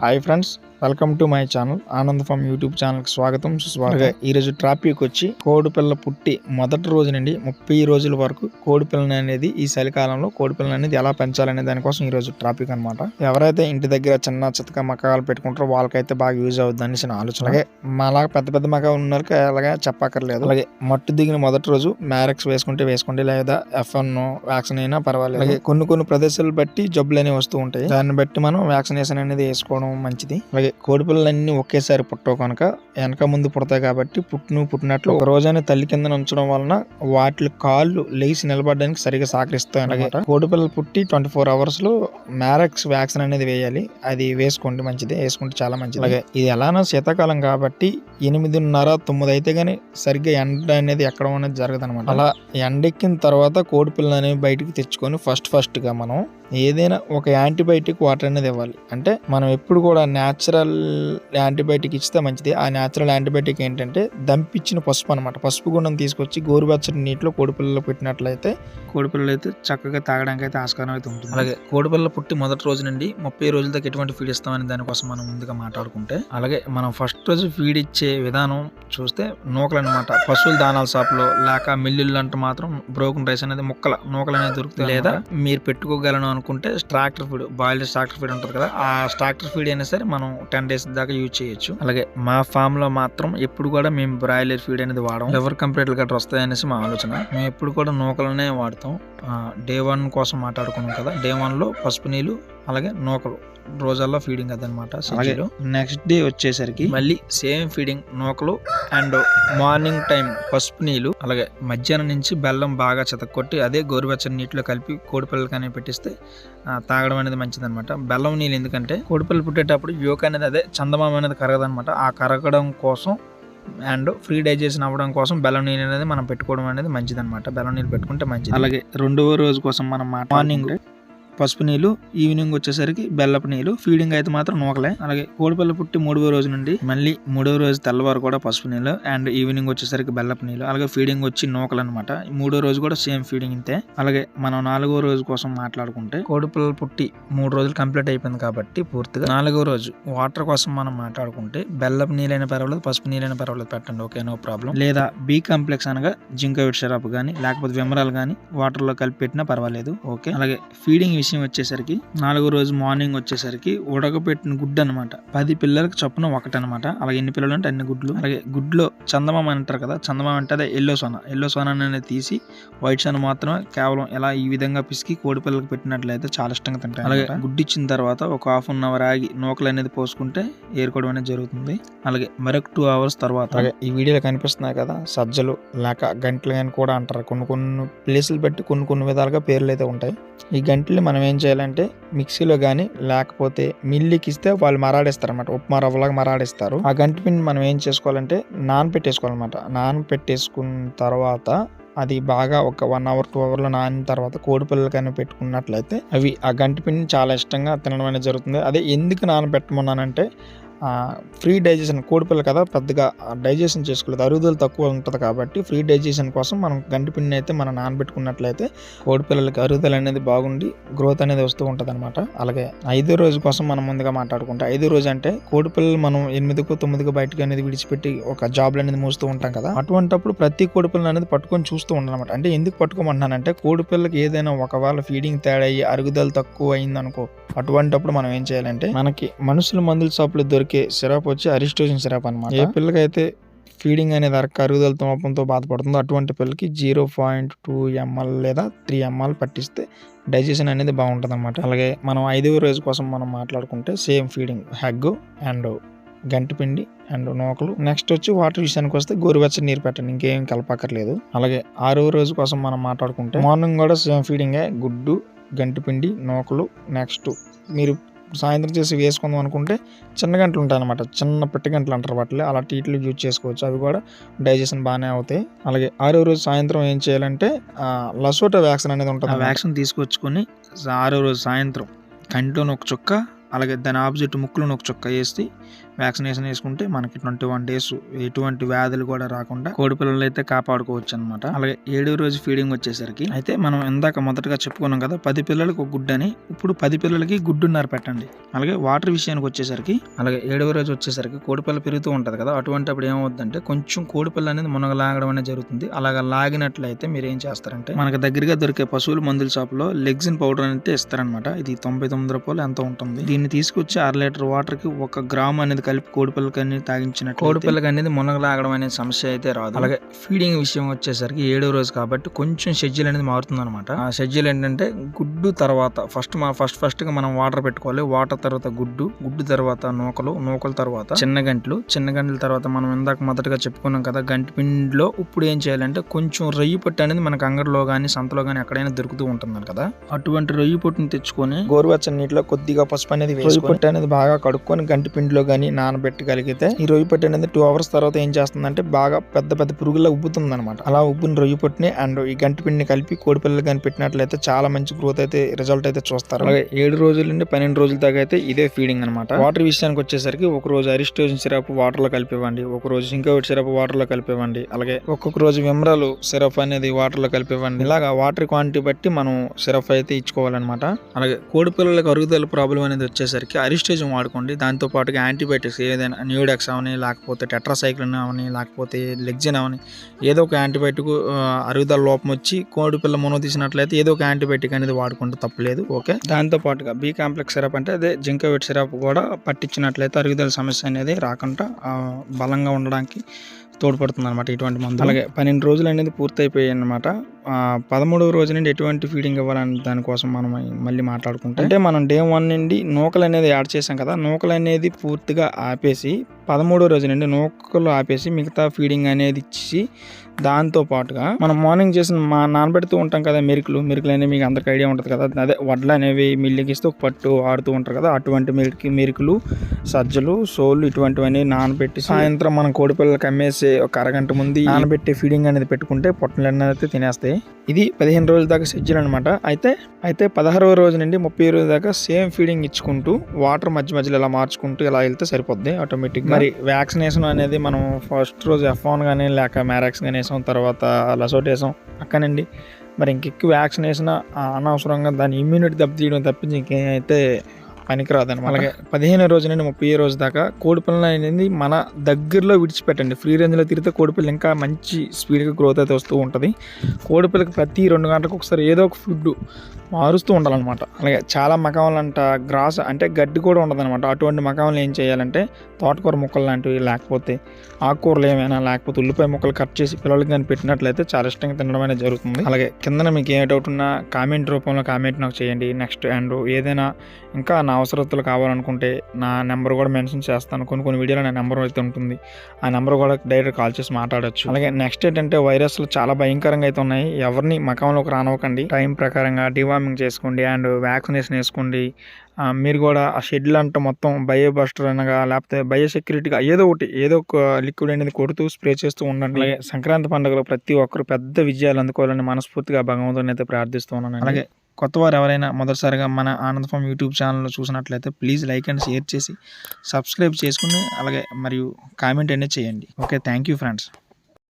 Hi friends welcome to my channel Anand farm YouTube ఛానల్కి స్వాగతం సుస్వాగతం. ఈ రోజు ట్రాఫిక్ వచ్చి కోడి పిల్ల పుట్టి మొదటి రోజు నుండి ముప్పై రోజుల వరకు కోడి పిల్లని అనేది ఈ చలికాలంలో కోడి పిల్లని అనేది ఎలా పెంచాలనే దానికోసం ఈ రోజు ట్రాఫిక్ అన్నమాట. ఎవరైతే ఇంటి దగ్గర చిన్న చితక మకాలు పెట్టుకుంటారో వాళ్ళకైతే బాగా యూజ్ అవుతుంది అనేసి నా ఆలోచన. అలాగే మాలా పెద్ద పెద్ద మకా ఉన్న వాళ్ళకి అలాగే చెప్పక్కర్లేదు. అలాగే మట్టు దిగిన మొదటి రోజు మ్యారెక్స్ వేసుకుంటే వేసుకోండి లేదా ఎఫ్ఎన్ వ్యాక్సిన్ అయినా పర్వాలేదు. అలాగే కొన్ని కొన్ని ప్రదేశాలు బట్టి జబ్బులు అనేవి వస్తూ ఉంటాయి. దాన్ని బట్టి మనం వ్యాక్సినేషన్ అనేది వేసుకోవడం మంచిది. అలాగే కోడి పిల్లలన్నీ ఒకేసారి పుట్టవు కనుక వెనక ముందు పుడతాయి కాబట్టి పుట్టును పుట్టినట్లు ఒక రోజైనా తల్లి కింద ఉంచడం వలన వాటి కాళ్ళు లేచి నిలబడడానికి సరిగా సహకరిస్తాయి అనమాట కోడి పిల్లలు పుట్టి ట్వంటీ ఫోర్ అవర్స్లో మ్యారెక్స్ వ్యాక్సిన్ అనేది వేయాలి. అది వేసుకోండి మంచిది వేసుకుంటే చాలా మంచిది. అలాగే. ఇది ఎలానో శీతాకాలం కాబట్టి ఎనిమిదిన్నర తొమ్మిది అయితే గానీ సరిగ్గా ఎండ అనేది ఎక్కడ అనేది జరగదు అనమాట అలా ఎండెక్కిన తర్వాత కోడి పిల్లలు అనేవి బయటికి తెచ్చుకొని ఫస్ట్ ఫస్ట్గా మనం ఏదైనా ఒక యాంటీబయాటిక్ వాటర్ అనేది ఇవ్వాలి. అంటే మనం ఎప్పుడు కూడా న్యాచురల్ యాంటీబయాటిక్ ఇస్తే మంచిది. ఆ న్యాచురల్ యాంటీబయాటిక్ ఏంటంటే దంపిచ్చిన పసుపు అనమాట పసుపు గుండం తీసుకొచ్చి గోరువెచ్చని నీటిలో కోడిపిల్లలు పెట్టినట్లయితే కోడిపిల్లలు అయితే చక్కగా తాగడానికి అయితే ఆస్కారం అయితే ఉంటుంది. అలాగే కోడిపిల్లలు పుట్టి మొదటి రోజు నుండి ముప్పై రోజుల దాకా ఎటువంటి ఫీడ్ ఇస్తామని దానికోసం మనం ముందుగా మాట్లాడుకుంటే. అలాగే మనం ఫస్ట్ రోజు ఫీడ్ ఇచ్చే విధానం చూస్తే నూకలు అనమాట పశువుల దానాల షాప్లో లేక మిల్లులు అంటే మాత్రం బ్రోకన్ రైస్ అనేది ముక్కల నూకలు అనేది దొరుకుతాయి లేదా మీరు పెట్టుకోగలను అనుకుంటే starter feed boiled starter feed ఉంటుంది కదా ఆ స్ట్రాక్టర్ ఫీడ్ అయినా సరే మనం టెన్ డేస్ దాకా యూజ్ చేయొచ్చు. అలాగే మా ఫామ్లో మాత్రం ఎప్పుడు కూడా మేము బ్రాయిలర్ ఫీడ్ అనేది వాడడం ఎవర్ కంప్లీట్ గట్రా వస్తాయి అనేసి మా ఆలోచన. మేము ఎప్పుడు కూడా నూకలనే వాడతాం. డే వన్ కోసం మాట్లాడుకున్నాం కదా. డే వన్లో పసుపు నీళ్ళు అలాగే నూకలు. రోజాల్లో ఫీడింగ్ అదనమాట నెక్స్ట్ డే వచ్చేసరికి మళ్ళీ సేమ్ ఫీడింగ్ నూకలు అండ్ మార్నింగ్ టైం పసుపు నీళ్ళు అలాగే మధ్యాహ్నం నుంచి బెల్లం బాగా చితక్కొట్టి అదే గోరువెచ్చని నీటిలో కలిపి కోడిపిల్లలకి అనేవి పెట్టిస్తే తాగడం అనేది మంచిది అనమాట బెల్లం నీళ్ళు ఎందుకంటే కోడిపిల్లలు పుట్టేటప్పుడు యోక అనేది అదే చందమామ అనేది కరగదనమాట ఆ కరగడం కోసం అండ్ ఫ్రీ డైజెషన్ అవ్వడం కోసం బెల్లం నీళ్ళు అనేది మనం పెట్టుకోవడం అనేది మంచిది అనమాట బెల్లం నీళ్ళు పెట్టుకుంటే మంచిది. అలాగే రెండవ రోజు కోసం మనం మార్నింగ్ పసుపు నీళ్ళు ఈవినింగ్ వచ్చేసరికి బెల్లపు నీళ్ళు. ఫీడింగ్ అయితే మాత్రం నూకలే. అలాగే కోడిపిల్ల పుట్టి మూడవ రోజు నుండి మళ్ళీ మూడవ రోజు తెల్లవారు కూడా పసుపు నీళ్ళు అండ్ ఈవినింగ్ వచ్చేసరికి బెల్లపు నీళ్ళు. అలాగే ఫీడింగ్ వచ్చి నూకలు అనమాట మూడో రోజు కూడా సేమ్ ఫీడింగ్ ఇంతే. అలాగే మనం నాలుగో రోజు కోసం మాట్లాడుకుంటే కోడిపిల్లలు పుట్టి మూడు రోజులు కంప్లీట్ అయిపోయింది కాబట్టి పూర్తిగా నాలుగో రోజు వాటర్ కోసం మనం మాట్లాడుకుంటే బెల్లపు నీళ్ళైన పర్వాలేదు పసుపు నీళ్ళైన పర్వాలేదు పెట్టండి. Okay no problem. లేదా బి కాంప్లెక్స్ అనగా జింకోవిట్ షరాప్ కానీ లేకపోతే విమరాలు కానీ వాటర్లో కలిపి పెట్టినా పర్వాలేదు. ఓకే అలాగే ఫీడింగ్ విషయం వచ్చేసరికి నాలుగో రోజు మార్నింగ్ వచ్చేసరికి ఉడకపెట్టిన గుడ్డు అనమాట పది పిల్లలకి చొప్పున ఒకటి అనమాట అలాగే ఎన్ని పిల్లలు అంటే అన్ని గుడ్లు. అలాగే గుడ్లో చందమామ అంటారు కదా చందమామ అంటే అదే ఎల్లో సోనా. ఎల్లో సోనా అనేది తీసి వైట్ సోనా మాత్రమే కేవలం ఎలా ఈ విధంగా పిసికి కోడి పిల్లలకి పెట్టినట్లయితే చాలా ఇష్టంగా తింటాయి అలాగే గుడ్డు ఇచ్చిన తర్వాత ఒక హాఫ్ అన్ అవర్ ఆగి నూకలు అనేది పోసుకుంటే ఏరుకోవడం అనేది జరుగుతుంది. అలాగే మరొక టూ అవర్స్ తర్వాత అలాగే ఈ వీడియోలో కనిపిస్తున్నాయి కదా సజ్జలు లేక గంటలు అని కూడా అంటారు. కొన్ని కొన్ని ప్లేసులు బట్టి కొన్ని కొన్ని విధాలుగా పేర్లు అయితే ఉంటాయి. ఈ గంటలు మనం ఏం చేయాలంటే మిక్సీలో కానీ లేకపోతే మిల్లికి ఇస్తే వాళ్ళు మరాడిస్తారు అనమాట ఉప్మా రవ్వలాగా మరాడిస్తారు. ఆ గంటి పిండి మనం ఏం చేసుకోవాలంటే నానపెట్టేసుకోవాలన్నమాట. నానపెట్టేసుకున్న తర్వాత అది బాగా ఒక వన్ అవర్ టూ అవర్లో నానిన తర్వాత కోడి పిల్లలకైనా పెట్టుకున్నట్లయితే అవి ఆ గంటి పిండిని చాలా ఇష్టంగా తినడం అనేది జరుగుతుంది. అదే ఎందుకు నానబెట్టమన్నానంటే ఫ్రీ డైజెషన్ కోడిపిల్ల కదా పెద్దగా డైజెషన్ చేసుకోలేదు. అరుగుదల తక్కువ ఉంటుంది కాబట్టి ఫ్రీ డైజెషన్ కోసం మనం గంటిపిండిని అయితే మనం నానబెట్టుకున్నట్లయితే కోడిపిల్లలకి అరుగుదల అనేది బాగుండి గ్రోత్ అనేది వస్తూ ఉంటుంది అనమాట అలాగే ఐదో రోజు కోసం మనం ముందుగా మాట్లాడుకుంటే ఐదో రోజు అంటే కోడిపిల్లలు మనం ఎనిమిదికో తొమ్మిదికో బయటకు అనేది విడిచిపెట్టి ఒక జాబ్లు అనేది మూస్తూ ఉంటాం కదా. అటువంటప్పుడు ప్రతి కోడిపిల్లని అనేది పట్టుకొని చూస్తూ ఉండాలన్నమాట. అంటే ఎందుకు పట్టుకోమంటున్నానంటే కోడిపిల్లకి ఏదైనా ఒకవేళ ఫీడింగ్ తేడా అయ్యి అరుగుదల తక్కువ అయింది అనుకో అటువంటప్పుడు మనం ఏం చేయాలంటే మనకి మనుషుల మందుల షాపులు దొరికి సిరప్ వచ్చి అరిస్టోజన్ సిరప్ అనమాట ఏ పిల్లకైతే ఫీడింగ్ అనేది అరక అరుగుదల తోపంతో బాధపడుతుందో అటువంటి పిల్లకి జీరో పాయింట్ టూ ఎంఎల్ లేదా త్రీ ఎంఎల్ పట్టిస్తే డైజెషన్ అనేది బాగుంటుంది అనమాట అలాగే మనం ఐదవ రోజు కోసం మనం మాట్లాడుకుంటే సేమ్ ఫీడింగ్ హెగ్ అండ్ గంటిపిండి అండ్ నూకలు. నెక్స్ట్ వచ్చి వాటర్ విషయానికి వస్తే గోరువెచ్చని నీరు పెట్టండి ఇంకేం కలపక్కర్లేదు. అలాగే ఆరవ రోజు కోసం మనం మాట్లాడుకుంటే మార్నింగ్ కూడా సేమ్ ఫీడింగే గుడ్డు గంటిపిండి నూకలు. నెక్స్ట్ మీరు సాయంత్రం చేసి వేసుకుందాం అనుకుంటే చిన్న గంటలు ఉంటాయి అనమాట చిన్న పెట్టి గంటలు అంటారు వాటిలో. అలా టీట్లు యూజ్ చేసుకోవచ్చు. అవి కూడా డైజెషన్ బాగానే అవుతాయి. అలాగే ఆరో రోజు సాయంత్రం ఏం చేయాలంటే లసోటా వ్యాక్సిన్ అనేది ఉంటుంది ఆ వ్యాక్సిన్ తీసుకొచ్చుకొని ఆరో రోజు సాయంత్రం కంటిలోని ఒక చుక్క అలాగే దాని ఆపోజిట్ ముక్కులోని ఒక చుక్క వేసి వ్యాక్సినేషన్ వేసుకుంటే మనకి ట్వంటీ వన్ డేస్ ఎటువంటి వ్యాధులు కూడా రాకుండా కోడి పిల్లలు అయితే కాపాడుకోవచ్చు అనమాట అలాగే ఏడో రోజు ఫీడింగ్ వచ్చేసరికి అయితే మనం ఇందాక మొదటగా చెప్పుకున్నాం కదా పది పిల్లలకు ఒక గుడ్డు అని. ఇప్పుడు పది పిల్లలకి గుడ్డున్నర పెట్టండి. అలాగే వాటర్ విషయానికి వచ్చేసరికి అలాగే ఏడవ రోజు వచ్చేసరికి కోడిపిల్ల పెరుగుతూ ఉంటది కదా అటువంటి అప్పుడు ఏమవుతుందంటే కొంచెం కోడిపిల్ల అనేది మునగ లాగడం అనేది జరుగుతుంది. అలాగా లాగినట్లయితే మీరు ఏం చేస్తారంటే మనకు దగ్గరగా దొరికే పశువుల మందుల షాప్లో లెగ్జిన్ పౌడర్ అనేది ఇస్తారనమాట ఇది తొంభై తొమ్మిది రూపాయలు ఎంత ఉంటుంది? దీన్ని తీసుకొచ్చి అర లీటర్ వాటర్కి ఒక గ్రామ్ అనేది కలిపి కోడిపిల్లకి అనేది తాగించినట్టు కోడిపిల్లకి అనేది మునగ లాగడం అనే సమస్య అయితే రాదు. అలాగే ఫీడింగ్ విషయం వచ్చేసరికి ఏడో రోజు కాబట్టి కొంచెం షెడ్యూల్ అనేది మారుతుంది అనమాట ఆ షెడ్యూల్ ఏంటంటే గుడ్డు తర్వాత ఫస్ట్ మా ఫస్ట్ ఫస్ట్గా మనం వాటర్ పెట్టుకోవాలి. వాటర్ తర్వాత గుడ్డు గుడ్డు తర్వాత నూకలు నూకల తర్వాత చిన్న గంటలు. చిన్న గంటల తర్వాత మనం ఇందాక మొదటగా చెప్పుకున్నాం కదా గంటి పిండిలో ఇప్పుడు ఏం చేయాలంటే కొంచెం రొయ్యి పొట్టు అనేది మనకు అంగడిలో కానీ సంతలో కానీ ఎక్కడైనా దొరుకుతూ ఉంటుంది కదా. అటువంటి రొయ్యి పొట్టుని తెచ్చుకొని గోరువెచ్చని నీటిలో కొద్దిగా పసుపు అనేది రొయ్యి పొట్టు అనేది బాగా కడుక్కొని గంటి పిండిలో కానీ నానబెట్టగలిగితే ఈ రొయ్యి పొట్టు అనేది టూ అవర్స్ తర్వాత ఏం చేస్తుందంటే బాగా పెద్ద పెద్ద పురుగుల్లో ఉబ్బుతుంది అనమాట అలా ఉబ్బుని రొయ్యి పొట్టుని అండ్ ఈ గంటి పిండిని కలిపి కోడి పిల్లలు కానీ పెట్టినట్లయితే చాలా మంచి గ్రోత్ అయితే రిజల్ట్ అయితే చూస్తారు. అలాగే ఏడు రోజుల నుండి పన్నెండు రోజుల దాకా అయితే ఇదే ఫీడింగ్ అనమాట వాటర్ విషయానికి వచ్చేసరికి ఒక రోజు అరిస్టోజన్ సిరప్ వాటర్లో కలిపివ్వండి ఒక రోజు ఇంకోటి సిరప్ వాటర్లో కలిపివ్వండి అలాగే ఒక్కొక్క రోజు విమరాలు సిరప్ అనేది వాటర్లో కలిపివ్వండి. ఇలాగా వాటర్ క్వాంటిటీ బట్టి మనం సిరప్ అయితే ఇచ్చుకోవాలన్నమాట. అలాగే కోడి పిల్లలకు అరుగుదల ప్రాబ్లం అనేది వచ్చేసరికి అరిస్టోజన్ వాడుకోండి దాంతో పాటుగా యాంటీబయాటిక్స్ ఏదైనా న్యూడెక్స్ అవని లేకపోతే టెట్రాసైక్లిన్ అవని లేకపోతే లెగ్జిన్ అవని ఏదో ఒక యాంటీబయాటిక్ అరుగుదల లోపం వచ్చి కోడి పిల్ల మునగ తీసినట్లయితే ఏదో ఒక యాంటీబయాటిక్ అనేది వాడుకుంటే తప్పలేదు ఓకే? దాంతో పాటుగా కాంప్లెక్స్ సిరప్ అంటే అదే జింకోవిట్ సిరప్ కూడా పట్టించినట్లయితే అరుగుదల సమస్య అనేది రాకుండా బలంగా ఉండడానికి తోడ్పడుతుంది అనమాట ఇటువంటి మందు అలాగే పన్నెండు రోజులు అనేది పూర్తయిపోయాయి అనమాట పదమూడవ రోజు నుండి ఎటువంటి ఫీడింగ్ ఇవ్వాలని దానికోసం మనం మళ్ళీ మాట్లాడుకుంటే అంటే మనం డే వన్ నుండి నూకలు అనేది యాడ్ చేసాం కదా నూకలు అనేది పూర్తిగా ఆపేసి పదమూడో రోజు నుండి నూకలు ఆపేసి మిగతా ఫీడింగ్ అనేది ఇచ్చి దాంతో పాటుగా మనం మార్నింగ్ చేసిన మా నానబెడుతూ ఉంటాం కదా మెరుకులు మెరుకులు అనేవి మీకు అందరికి ఐడియా ఉంటుంది కదా. అదే వడ్లు అనేవి మిల్లికిస్తూ పట్టు ఆడుతూ ఉంటారు కదా అటువంటి మిరికి మెరుకులు సజ్జలు సోళ్ళు ఇటువంటివన్నీ నానబెట్టి సాయంత్రం మనం కోడిపిల్లలకి అమ్మేసి ఒక అరగంట ముందు నానబెట్టి ఫీడింగ్ అనేది పెట్టుకుంటే పొట్టలన్నీ అయితే తినేస్తాయి. ఇది పదిహేను రోజుల దాకా షెడ్యూల్ అనమాట అయితే అయితే పదహారవ రోజు నుండి ముప్పై రోజుల దాకా సేమ్ ఫీడింగ్ ఇచ్చుకుంటూ వాటర్ మధ్య మధ్యలో ఇలా మార్చుకుంటూ ఇలా వెళ్తే సరిపోద్ది ఆటోమేటిక్ మరి వ్యాక్సినేషన్ అనేది మనం ఫస్ట్ రోజు ఎఫ్ వన్ కానీ లేక మ్యారాక్స్ కానీ వేసాం తర్వాత లసోట్ వేసాం అక్కనండి మరి ఇంకెక్కువ వ్యాక్సినేషన్ అనవసరంగా దాని ఇమ్యూనిటీ దెబ్బతీయడం తప్పించి ఇంకేమైతే పనికిరాదు అనమాట అలాగే పదిహేను రోజు నుండి ముప్పై రోజు దాకా కోడిపిల్ల అనేది మన దగ్గరలో విడిచిపెట్టండి. ఫ్రీ రేంజ్లో తిరిగితే కోడిపిల్ల ఇంకా మంచి స్పీడ్గా గ్రోత్ అయితే వస్తూ ఉంటుంది. కోడిపిల్లకి ప్రతి రెండు గంటలకు ఒకసారి ఏదో ఒక ఫుడ్ మారుస్తూ ఉండాలన్నమాట. అలాగే చాలా మకాములంట గ్రాస్ అంటే గడ్డి కూడా ఉండదన్నమాట. అటువంటి మకాములు ఏం చేయాలంటే తోటకూర ముక్కలు లాంటివి లేకపోతే ఆకుకూరలు ఏమైనా లేకపోతే ఉల్లిపాయ ముక్కలు కట్ చేసి పిల్లలకి కానీ పెట్టినట్లయితే చాలా ఇష్టంగా తినడం అనేది జరుగుతుంది. అలాగే కిందన మీకు ఏ డౌట్ ఉన్నా కామెంట్ రూపంలో కామెంట్ నాకు చేయండి. నెక్స్ట్ అండ్ ఏదైనా ఇంకా నా అవసరతులు కావాలనుకుంటే నా నెంబర్ కూడా మెన్షన్ చేస్తాను. కొన్ని కొన్ని వీడియోలో నా నెంబర్ అయితే ఉంటుంది. ఆ నెంబర్ కూడా డైరెక్ట్ కాల్ చేసి మాట్లాడొచ్చు. అలాగే నెక్స్ట్ ఏంటంటే వైరస్లు చాలా భయంకరంగా అయితే ఉన్నాయి. ఎవరిని మకంలోకి రానివ్వకండి. టైం ప్రకారంగా డివార్మింగ్ చేసుకోండి అండ్ వ్యాక్సినేషన్ వేసుకోండి. మీరు కూడా ఆ షెడ్యూల్ అంటే మొత్తం బయో బస్టర్ అనగా లేకపోతే బయో సెక్యూరిటీగా ఏదో ఒకటి ఏదో ఒక లిక్విడ్ అనేది కొడుతూ స్ప్రే చేస్తూ ఉండండి. అలాగే సంక్రాంతి పండుగలో ప్రతి ఒక్కరు పెద్ద విజయాలు అందుకోవాలని మనస్ఫూర్తిగా భగవంతుని అయితే ప్రార్థిస్తూ ఉన్నాను అలాగే కొత్త వారు ఎవరైనా మొదటిసారిగా మన ఆనంద్ ఫామ్ యూట్యూబ్ ఛానల్ చూసినట్లయితే ప్లీజ్ లైక్ అండ్ షేర్ చేసి సబ్స్క్రైబ్ చేసుకుని అలాగే మరియు కామెంట్ అనేది చేయండి. Okay thank you friends.